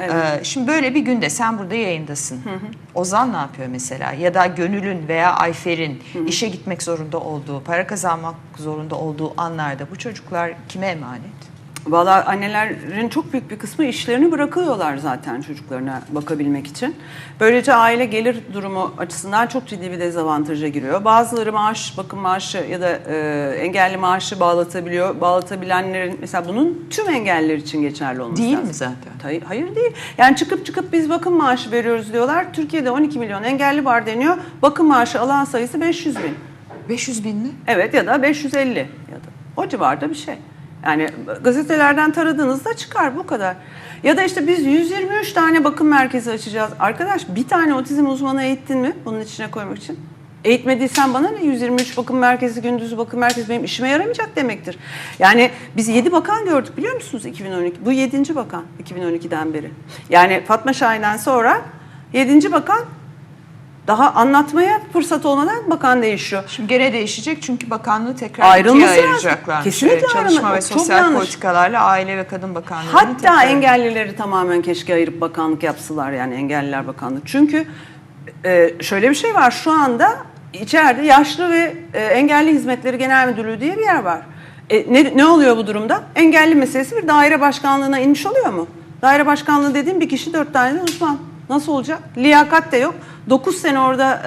Ee, şimdi böyle bir günde sen burada yayındasın. Ozan ne yapıyor mesela? Ya da Gönül'ün veya Ayfer'in işe gitmek zorunda olduğu, para kazanmak zorunda olduğu anlarda bu çocuklar kime emanet? Valla annelerin çok büyük bir kısmı işlerini bırakıyorlar zaten çocuklarına bakabilmek için. Böylece aile gelir durumu açısından çok ciddi bir dezavantaja giriyor. Bazıları maaş, bakım maaşı ya da e, engelli maaşı bağlatabiliyor. Bağlatabilenlerin mesela bunun tüm engelliler için geçerli olması Değil lazım. mi zaten? Hayır, hayır değil. Yani çıkıp çıkıp biz bakım maaşı veriyoruz diyorlar. Türkiye'de 12 milyon engelli var deniyor. Bakım maaşı alan sayısı 500 bin. 500 bin mi? Evet ya da 550 ya da o civarda bir şey. Yani gazetelerden taradığınızda çıkar bu kadar. Ya da işte biz 123 tane bakım merkezi açacağız. Arkadaş bir tane otizm uzmanı eğittin mi bunun içine koymak için? Eğitmediysen bana ne 123 bakım merkezi, gündüz bakım merkezi benim işime yaramayacak demektir. Yani biz 7 bakan gördük biliyor musunuz 2012? Bu 7. bakan 2012'den beri. Yani Fatma Şahin'den sonra 7. bakan daha anlatmaya fırsat olmadan bakan değişiyor. Şimdi gene değişecek çünkü bakanlığı tekrar Ayrılması ikiye lazım. ayıracaklarmış. Kesinlikle Ee, Çalışma ayrılma- ve çok Sosyal yanlış. Politikalarla Aile ve Kadın Bakanlığı'nın Hatta tekrar- engellileri tamamen keşke ayırıp bakanlık yapsalar yani engelliler bakanlığı. Çünkü e, şöyle bir şey var şu anda içeride yaşlı ve e, engelli hizmetleri genel müdürlüğü diye bir yer var. E, ne, ne oluyor bu durumda? Engelli meselesi bir daire başkanlığına inmiş oluyor mu? Daire başkanlığı dediğim bir kişi dört tane uzman. Nasıl olacak? Liyakat de yok. 9 sene orada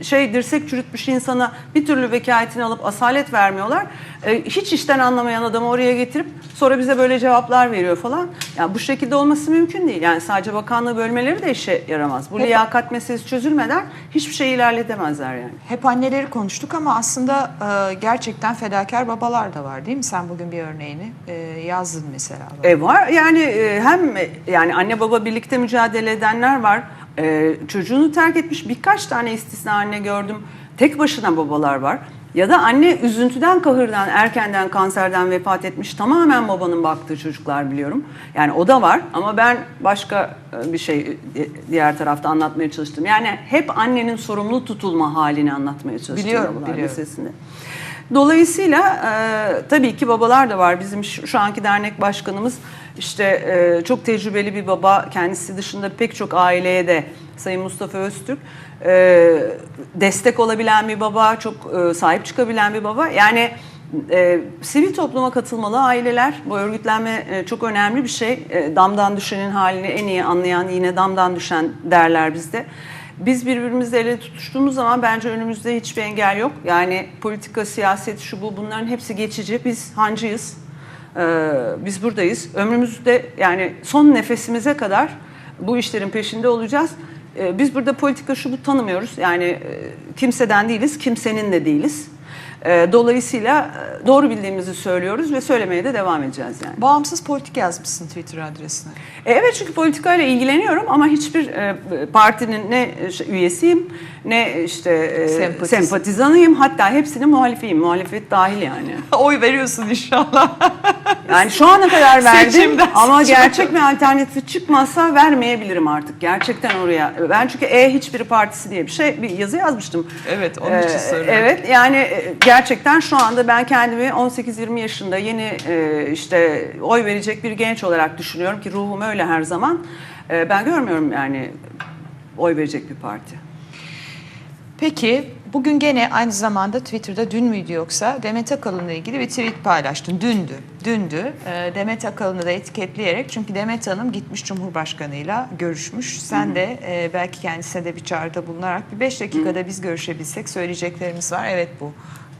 e, şey dirsek çürütmüş insana bir türlü vekaletini alıp asalet vermiyorlar. E, hiç işten anlamayan adamı oraya getirip sonra bize böyle cevaplar veriyor falan. Yani bu şekilde olması mümkün değil. Yani sadece bakanlığı bölmeleri de işe yaramaz. Bu Hep- liyakat meselesi çözülmeden hiçbir şey ilerletemezler yani. Hep anneleri konuştuk ama aslında e, gerçekten fedakar babalar da var değil mi? Sen bugün bir örneğini e, yazdın mesela. E var yani e, hem e, yani anne baba birlikte mücadele edenler var. E, çocuğunu terk etmiş birkaç tane istisna anne gördüm. Tek başına babalar var. Ya da anne üzüntüden, kahırdan, erkenden kanserden vefat etmiş tamamen babanın baktığı çocuklar biliyorum. Yani o da var ama ben başka e, bir şey e, diğer tarafta anlatmaya çalıştım. Yani hep annenin sorumlu tutulma halini anlatmaya çalıştım Biliyorum, babalar biliyorum. meselesinde. Dolayısıyla e, tabii ki babalar da var. Bizim şu, şu anki dernek başkanımız işte e, çok tecrübeli bir baba. Kendisi dışında pek çok aileye de Sayın Mustafa Öztürk e, destek olabilen bir baba, çok e, sahip çıkabilen bir baba. Yani e, sivil topluma katılmalı aileler. Bu örgütlenme e, çok önemli bir şey. E, damdan düşenin halini en iyi anlayan yine damdan düşen derler bizde. Biz birbirimizle ele tutuştuğumuz zaman bence önümüzde hiçbir engel yok. Yani politika, siyaset, şu bu bunların hepsi geçici. Biz hancıyız. Ee, biz buradayız. Ömrümüzde yani son nefesimize kadar bu işlerin peşinde olacağız. Ee, biz burada politika şu bu tanımıyoruz. Yani e, kimseden değiliz, kimsenin de değiliz. Ee, dolayısıyla e, doğru bildiğimizi söylüyoruz ve söylemeye de devam edeceğiz yani. Bağımsız politik yazmışsın Twitter adresine. E, Evet çünkü politikayla ilgileniyorum ama hiçbir e, partinin ne üyesiyim ne işte e, Sempatiz- sempatizanıyım hatta hepsinin muhalifiyim. Muhalefet dahil yani. Oy veriyorsun inşallah. Yani şu ana kadar verdim Seçimden ama seçime gerçek bir alternatifi çıkmazsa vermeyebilirim artık gerçekten oraya. Ben çünkü E hiçbiri partisi diye bir şey bir yazı yazmıştım. Evet, onun için Ee, soruyorum. Evet yani e, gerçekten şu anda ben kendimi 18-20 yaşında yeni e, işte oy verecek bir genç olarak düşünüyorum ki ruhum öyle her zaman. E, Ben görmüyorum yani oy verecek bir parti. Peki bugün gene aynı zamanda Twitter'da dün müydü yoksa Demet Akalın'la ilgili bir tweet paylaştın. Dündü. Dündü. Ee, Demet Akalın'ı da etiketleyerek çünkü Demet Hanım gitmiş Cumhurbaşkanı'yla görüşmüş. Sen de e, belki kendisine de bir çağrıda bulunarak bir beş dakikada biz görüşebilsek söyleyeceklerimiz var. Evet bu.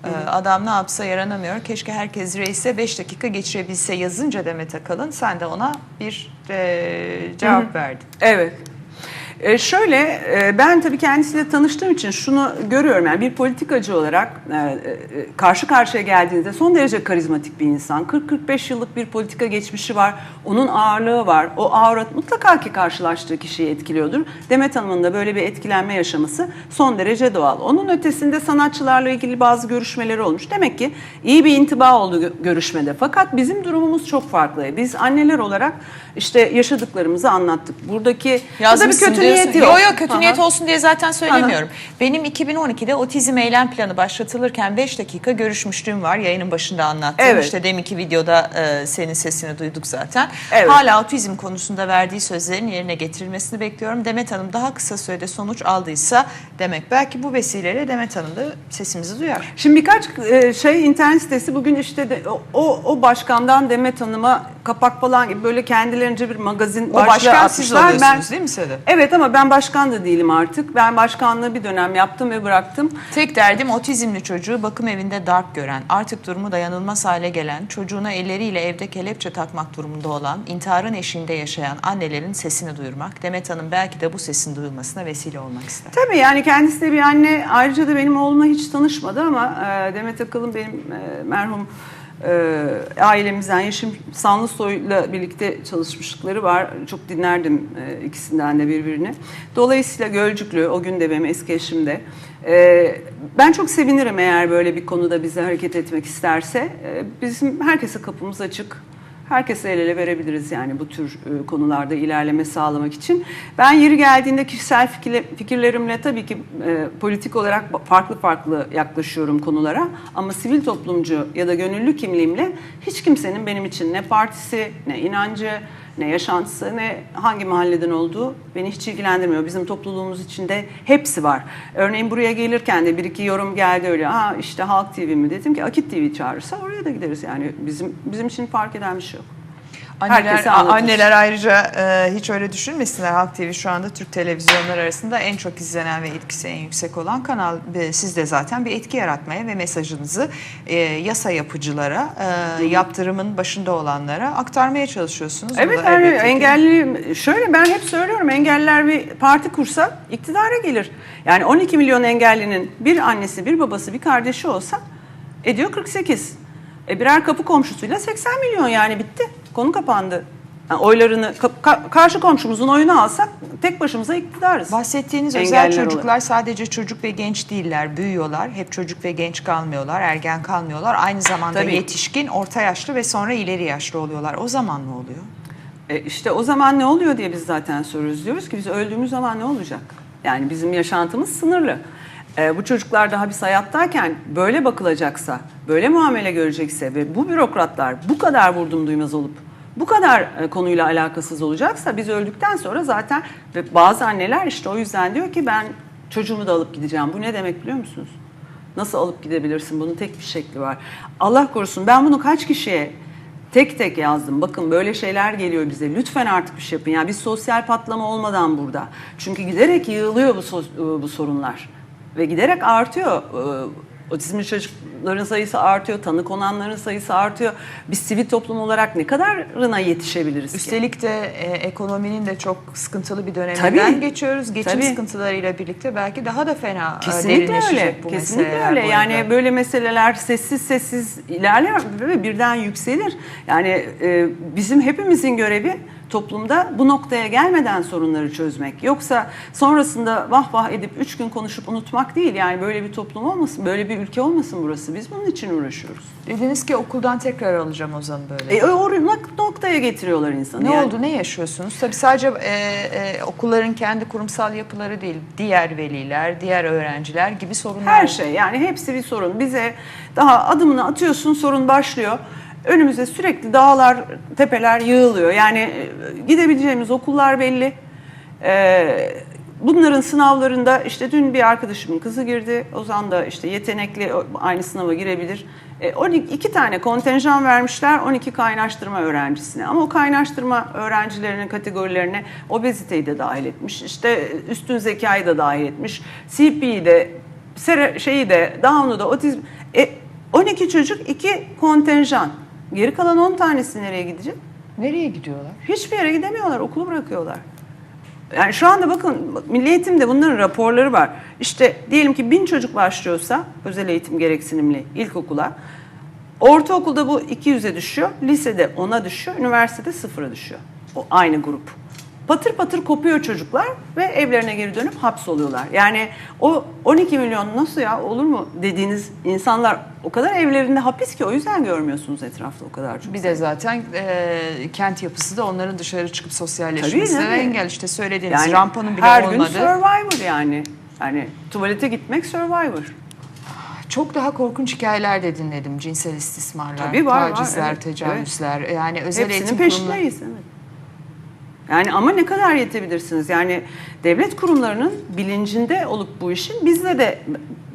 Ee, Adam ne yapsa yaranamıyor. Keşke herkes reise 5 dakika geçirebilse yazınca Demet Akalın sen de ona bir e, cevap verdin. Evet. Ee, şöyle e, ben tabii kendisiyle tanıştığım için şunu görüyorum yani bir politikacı olarak e, e, karşı karşıya geldiğinizde son derece karizmatik bir insan. 40-45 yıllık bir politika geçmişi var. Onun ağırlığı var. O aura mutlaka ki karşılaştığı kişiyi etkiliyordur. Demet Hanım'ın da böyle bir etkilenme yaşaması son derece doğal. Onun ötesinde sanatçılarla ilgili bazı görüşmeleri olmuş. Demek ki iyi bir intiba oldu gö- görüşmede. Fakat bizim durumumuz çok farklı. Biz anneler olarak işte yaşadıklarımızı anlattık. Buradaki bu da bir Yazmışsın kötü dün söylüyorsun. Niyeti yok. Yo yo kötü Aha. niyet olsun diye zaten söylemiyorum. Benim 2012'de otizm eylem planı başlatılırken 5 dakika görüşmüşlüğüm var. Yayının başında anlattım. Evet. İşte deminki videoda e, senin sesini duyduk zaten. Evet. Hala otizm konusunda verdiği sözlerin yerine getirilmesini bekliyorum. Demet Hanım daha kısa sürede sonuç aldıysa demek belki bu vesileyle Demet Hanım da sesimizi duyar. Şimdi birkaç e, şey internet sitesi bugün işte de, o, o başkandan Demet Hanım'a kapak falan gibi böyle kendilerince bir magazin O başlığı başkan siz atmışlar. oluyorsunuz değil mi Sedef? Evet ama ben başkan da değilim artık. Ben başkanlığı bir dönem yaptım ve bıraktım. Tek derdim otizmli çocuğu bakım evinde darp gören, artık durumu dayanılmaz hale gelen, çocuğuna elleriyle evde kelepçe takmak durumunda olan, intiharın eşiğinde yaşayan annelerin sesini duyurmak. Demet Hanım belki de bu sesin duyulmasına vesile olmak ister. Tabii yani kendisi de bir anne. Ayrıca da benim oğlumla hiç tanışmadı ama e, Demet Akalın benim e, merhum e, ailemizden Yeşim Sanlısoy'la birlikte çalışmışlıkları var. Çok dinlerdim e, ikisinden de birbirini. Dolayısıyla Gölcüklü, o gün de benim eski eşim. E, ben çok sevinirim eğer böyle bir konuda bize hareket etmek isterse. E, bizim herkese kapımız açık. Herkese el ele verebiliriz yani bu tür e, konularda ilerleme sağlamak için. Ben yeri geldiğinde kişisel fikirle- fikirlerimle tabii ki e, politik olarak farklı farklı yaklaşıyorum konulara. Ama sivil toplumcu ya da gönüllü kimliğimle hiç kimsenin benim için ne partisi, ne inancı, ne yaşantısı, ne hangi mahalleden olduğu beni hiç ilgilendirmiyor. Bizim topluluğumuz içinde hepsi var. Örneğin buraya gelirken de bir iki yorum geldi öyle. Ha işte Halk TV mi dedim ki Akit TV çağırırsa oraya da gideriz yani. Bizim bizim için fark eden bir şey yok. Anneler, Herkese anlatır. anneler ayrıca e, hiç öyle düşünmesinler. Halk TV şu anda Türk televizyonları arasında en çok izlenen ve etkisi en yüksek olan kanal. E, Siz de zaten bir etki yaratmaya ve mesajınızı e, yasa yapıcılara, e, yaptırımın başında olanlara aktarmaya çalışıyorsunuz. Bu Evet da yani elbette ki- engelli şöyle ben hep söylüyorum engelliler bir parti kursa iktidara gelir. Yani 12 milyon engellinin bir annesi, bir babası, bir kardeşi olsa ediyor 48. E birer kapı komşusuyla 80 milyon yani bitti. Konu kapandı. Yani oylarını ka- ka- karşı komşumuzun oyunu alsak tek başımıza iktidarız. Bahsettiğiniz özel Engelliler çocuklar olarak. sadece çocuk ve genç değiller, büyüyorlar. Hep çocuk ve genç kalmıyorlar, ergen kalmıyorlar. Aynı zamanda Tabii. yetişkin, orta yaşlı ve sonra ileri yaşlı oluyorlar. O zaman ne oluyor? E işte o zaman ne oluyor diye biz zaten soruyoruz. Diyoruz ki biz öldüğümüz zaman ne olacak? Yani bizim yaşantımız sınırlı. E, bu çocuklar daha biz hayattayken böyle bakılacaksa, böyle muamele görecekse ve bu bürokratlar bu kadar vurdum duymaz olup bu kadar e, konuyla alakasız olacaksa biz öldükten sonra zaten ve bazı anneler işte o yüzden diyor ki ben çocuğumu da alıp gideceğim. Bu ne demek biliyor musunuz? Nasıl alıp gidebilirsin? Bunun tek bir şekli var. Allah korusun ben bunu kaç kişiye tek tek yazdım. Bakın böyle şeyler geliyor bize. Lütfen artık bir şey yapın. Yani biz sosyal patlama olmadan burada. Çünkü giderek yığılıyor bu, sos- bu sorunlar. Ve giderek artıyor. Ee, Otizmli çocukların sayısı artıyor, tanı konanların sayısı artıyor. Biz sivil toplum olarak ne kadarına yetişebiliriz ki? Üstelik de e, ekonominin de çok sıkıntılı bir döneminden Tabii. geçiyoruz. Geçim Tabii. sıkıntılarıyla birlikte belki daha da fena e, Kesinlikle öyle. bu Kesinlikle öyle. Yani böyle meseleler sessiz sessiz ilerler ve birden yükselir. Yani e, bizim hepimizin görevi toplumda bu noktaya gelmeden sorunları çözmek. Yoksa sonrasında vah vah edip üç gün konuşup unutmak değil. Yani böyle bir toplum olmasın, böyle bir ülke olmasın burası. Biz bunun için uğraşıyoruz. Dediniz ki okuldan tekrar alacağım Ozan'ı böyle. E, o nok- noktaya getiriyorlar insanı. ne Yani oldu, ne yaşıyorsunuz? Tabii sadece e, e, okulların kendi kurumsal yapıları değil, diğer veliler, diğer öğrenciler gibi sorunlar. Her şey yani hepsi bir sorun. Bize daha adımını atıyorsun sorun başlıyor. Önümüze sürekli dağlar, tepeler yığılıyor. Yani e, gidebileceğimiz okullar belli. Ee, bunların sınavlarında işte dün bir arkadaşımın kızı girdi. Ozan da işte yetenekli aynı sınava girebilir. E, 12 iki tane kontenjan vermişler 12 kaynaştırma öğrencisine. Ama o kaynaştırma öğrencilerinin kategorilerine obeziteyi de dahil etmiş. İşte üstün zekayı da dahil etmiş. CP'yi de şeyi de Down'u da otizm. E, 12 çocuk 2 kontenjan. Geri kalan 10 tanesi nereye gidecek? Nereye gidiyorlar? Hiçbir yere gidemiyorlar, okulu bırakıyorlar. Yani şu anda bakın Milli Eğitim'de bunların raporları var. İşte diyelim ki bin çocuk başlıyorsa özel eğitim gereksinimli ilkokula. Ortaokulda bu 200'e düşüyor, lisede 10'a düşüyor, üniversitede 0'a düşüyor. O aynı grup. Patır patır kopuyor çocuklar ve evlerine geri dönüp hapsoluyorlar. Yani o 12 milyon nasıl ya olur mu dediğiniz insanlar o kadar evlerinde hapis ki o yüzden görmüyorsunuz etrafta o kadar çok. Bir de zaten e, kent yapısı da onların dışarı çıkıp sosyalleşmesine engel. işte söylediğiniz yani rampanın bile her olmadı. gün Survivor yani. Yani tuvalete gitmek Survivor. Çok daha korkunç hikayeler de dinledim. Cinsel istismarlar, Tabii var, var, tacizler, evet, tecavüzler. Yani özel Hepsinin eğitim kurumları. peşindeyiz. Evet. Yani ama ne kadar yetebilirsiniz? Yani devlet kurumlarının bilincinde olup bu işin bizle de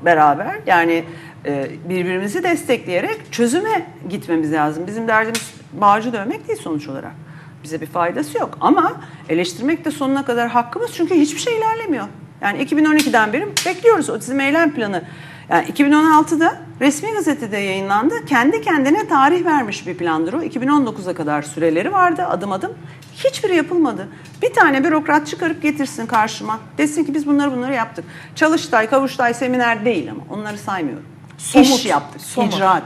beraber yani e, birbirimizi destekleyerek çözüme gitmemiz lazım. Bizim derdimiz bağcı dövmek değil sonuç olarak. Bize bir faydası yok ama eleştirmek de sonuna kadar hakkımız çünkü hiçbir şey ilerlemiyor. Yani 2012'den beri bekliyoruz otizm eylem planı. Yani 2016'da resmi gazetede yayınlandı. Kendi kendine tarih vermiş bir plandır o. 2019'a kadar süreleri vardı adım adım. Hiçbiri yapılmadı. Bir tane bürokrat çıkarıp getirsin karşıma. Desin ki biz bunları bunları yaptık. Çalıştay, kavuştay, seminer değil ama onları saymıyorum. Somut, İş yaptık, somut. icraat.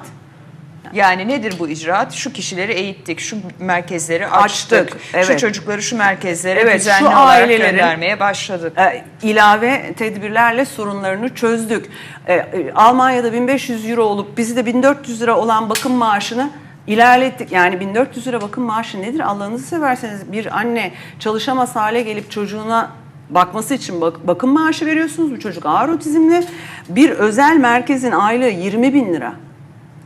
Yani nedir bu icraat? Şu kişileri eğittik, şu merkezleri açtık, Açtık, evet. şu çocukları şu merkezlere Evet, düzenli şu olarak göndermeye başladık. E, ilave tedbirlerle sorunlarını çözdük. E, e, Almanya'da 1500 euro olup bizde 1400 lira olan bakım maaşını ilerlettik. Yani 1400 lira bakım maaşı nedir? Allah'ınızı severseniz bir anne çalışamaz hale gelip çocuğuna bakması için bak- bakım maaşı veriyorsunuz. Bu çocuk ağır otizmli. Bir özel merkezin aylığı 20 bin lira.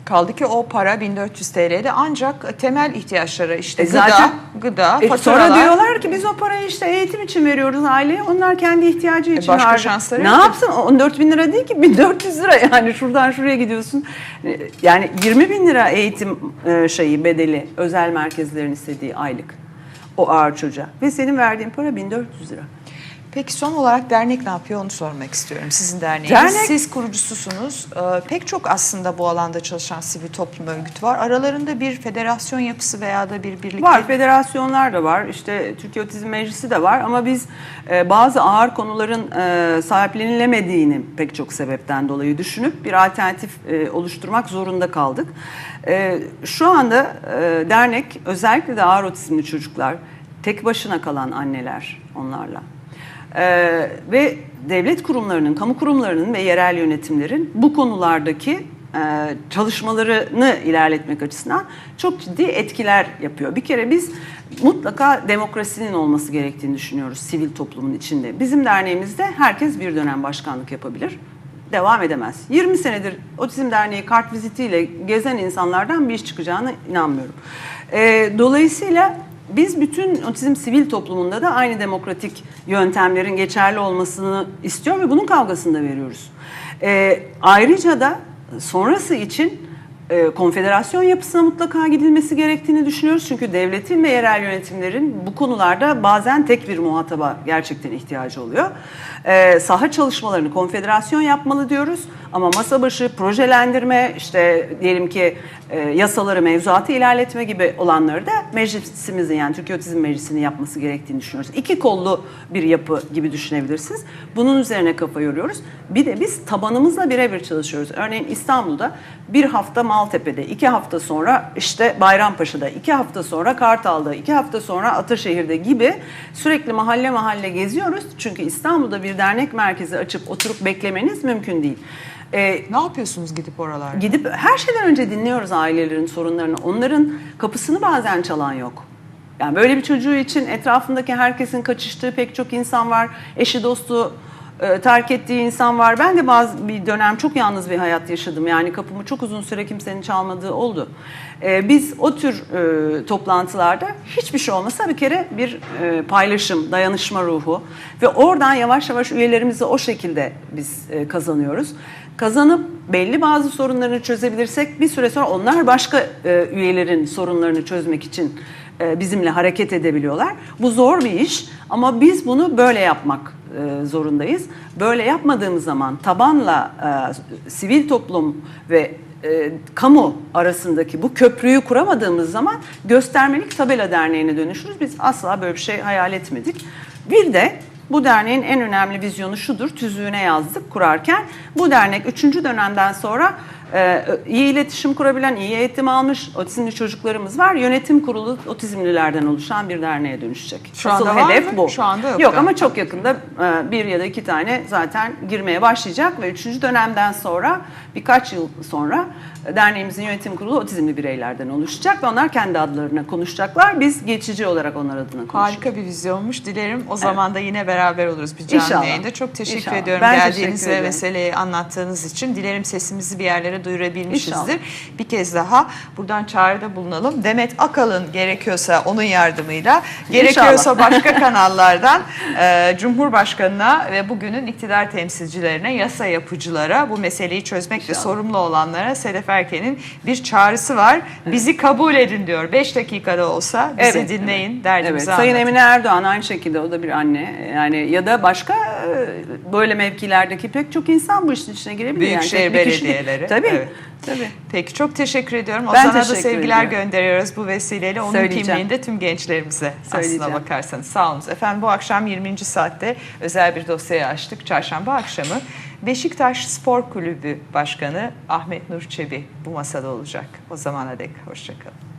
Kaldı ki o para 1400 TL'de ancak temel ihtiyaçlara işte E gıda, zaten- gıda, E, faturalar. sonra diyorlar ki biz o parayı işte eğitim için veriyoruz aileye. Onlar kendi ihtiyacı için başka harcıyor. şansları Ne yok. yapsın? 14 bin lira değil ki 1400 lira yani şuradan şuraya gidiyorsun. E, Yani 20 bin lira eğitim e, şeyi bedeli özel merkezlerin istediği aylık o ağır çocuğa. Ve senin verdiğin para 1400 lira. Peki son olarak dernek ne yapıyor onu sormak istiyorum. Sizin derneğiniz. Dernek- Siz kurucususunuz. Ee, pek çok aslında bu alanda çalışan sivil toplum örgütü var. Aralarında bir federasyon yapısı veya da bir birlik Var, federasyonlar da var. İşte Türkiye Otizm Meclisi de var ama biz e, bazı ağır konuların e, sahiplenilemediğini pek çok sebepten dolayı düşünüp bir alternatif e, oluşturmak zorunda kaldık. E, şu anda e, dernek özellikle de ağır otizmli çocuklar, tek başına kalan anneler onlarla ee, ve devlet kurumlarının, kamu kurumlarının ve yerel yönetimlerin bu konulardaki e, çalışmalarını ilerletmek açısından çok ciddi etkiler yapıyor. Bir kere biz mutlaka demokrasinin olması gerektiğini düşünüyoruz sivil toplumun içinde. Bizim derneğimizde herkes bir dönem başkanlık yapabilir devam edemez. 20 senedir Otizm Derneği kart vizitiyle gezen insanlardan bir iş çıkacağına inanmıyorum. Ee, dolayısıyla biz bütün otizm sivil toplumunda da aynı demokratik yöntemlerin geçerli olmasını istiyor ve bunun kavgasını da veriyoruz. Ee, ayrıca da sonrası için e, konfederasyon yapısına mutlaka gidilmesi gerektiğini düşünüyoruz. Çünkü devletin ve yerel yönetimlerin bu konularda bazen tek bir muhataba gerçekten ihtiyacı oluyor. E, saha çalışmalarını konfederasyon yapmalı diyoruz. Ama masa başı projelendirme, işte diyelim ki e, yasaları, mevzuatı ilerletme gibi olanları da meclisimizin yani Türkiye Otizm Meclisi'nin yapması gerektiğini düşünüyoruz. İki kollu bir yapı gibi düşünebilirsiniz. Bunun üzerine kafa yoruyoruz. Bir de biz tabanımızla birebir çalışıyoruz. Örneğin İstanbul'da bir hafta Maltepe'de, iki hafta sonra işte Bayrampaşa'da, iki hafta sonra Kartal'da, iki hafta sonra Ataşehir'de gibi sürekli mahalle mahalle geziyoruz. Çünkü İstanbul'da bir dernek merkezi açıp oturup beklemeniz mümkün değil. Ee, Ne yapıyorsunuz gidip oralarda? Gidip her şeyden önce dinliyoruz ailelerin sorunlarını. Onların kapısını bazen çalan yok. Yani böyle bir çocuğu için etrafındaki herkesin kaçıştığı pek çok insan var. Eşi dostu e, terk ettiği insan var. Ben de bazı bir dönem çok yalnız bir hayat yaşadım. Yani kapımı çok uzun süre kimsenin çalmadığı oldu. E, biz o tür e, toplantılarda hiçbir şey olmasa bir kere bir e, paylaşım, dayanışma ruhu ve oradan yavaş yavaş üyelerimizi o şekilde biz kazanıyoruz kazanıp belli bazı sorunlarını çözebilirsek bir süre sonra onlar başka üyelerin sorunlarını çözmek için bizimle hareket edebiliyorlar. Bu zor bir iş ama biz bunu böyle yapmak e, zorundayız. Böyle yapmadığımız zaman tabanla e, sivil toplum ve e, kamu arasındaki bu köprüyü kuramadığımız zaman göstermelik tabela derneğine dönüşürüz. Biz asla böyle bir şey hayal etmedik. Bir de bu derneğin en önemli vizyonu şudur, tüzüğüne yazdık kurarken. Bu dernek 3. dönemden sonra Ee, iyi iletişim kurabilen, iyi eğitim almış otizmli çocuklarımız var. Yönetim kurulu otizmlilerden oluşan bir derneğe dönüşecek. Şu anda Asıl var hedef mı? bu. Şu anda yok Yok ama çok yakında e, bir ya da iki tane zaten girmeye başlayacak ve üçüncü dönemden sonra birkaç yıl sonra derneğimizin yönetim kurulu otizmli bireylerden oluşacak ve onlar kendi adlarına konuşacaklar. Biz geçici olarak onlar adına konuşacağız. Harika bir vizyonmuş. Dilerim o zaman da yine beraber oluruz bir canlı İnşallah. yayında. Çok teşekkür İnşallah. ediyorum Ben geldiğiniz teşekkür ve meseleyi anlattığınız için. Dilerim sesimizi bir yerlere duyurabilmişizdir. İnşallah. Bir kez daha buradan çağrıda bulunalım. Demet Akalın gerekiyorsa onun yardımıyla, gerekiyorsa başka kanallardan e, Cumhurbaşkanına ve bugünün iktidar temsilcilerine, yasa yapıcılara, bu meseleyi çözmekle İnşallah. sorumlu olanlara Sedef Erken'in bir çağrısı var. Bizi kabul edin diyor. 5 dakikada olsa bizi Evet, dinleyin, derdimizi Evet, Sayın. Emine Erdoğan aynı şekilde o da bir anne. Yani ya da başka e, böyle mevkilerdeki pek çok insan bu işin içine girebilir. Büyükşehir yani. Kişi belediyeleri, Tabii. Evet. Tabii. Peki çok teşekkür ediyorum. Ben Ozan'a da sevgiler ediyorum. gönderiyoruz bu vesileyle. Onun kimliğinde tüm gençlerimize aslına bakarsanız. Sağ olun. Efendim bu akşam 20. saatte özel bir dosyayı açtık. Çarşamba akşamı Beşiktaş Spor Kulübü Başkanı Ahmet Nur Çebi bu masada olacak. O zamana dek hoşçakalın.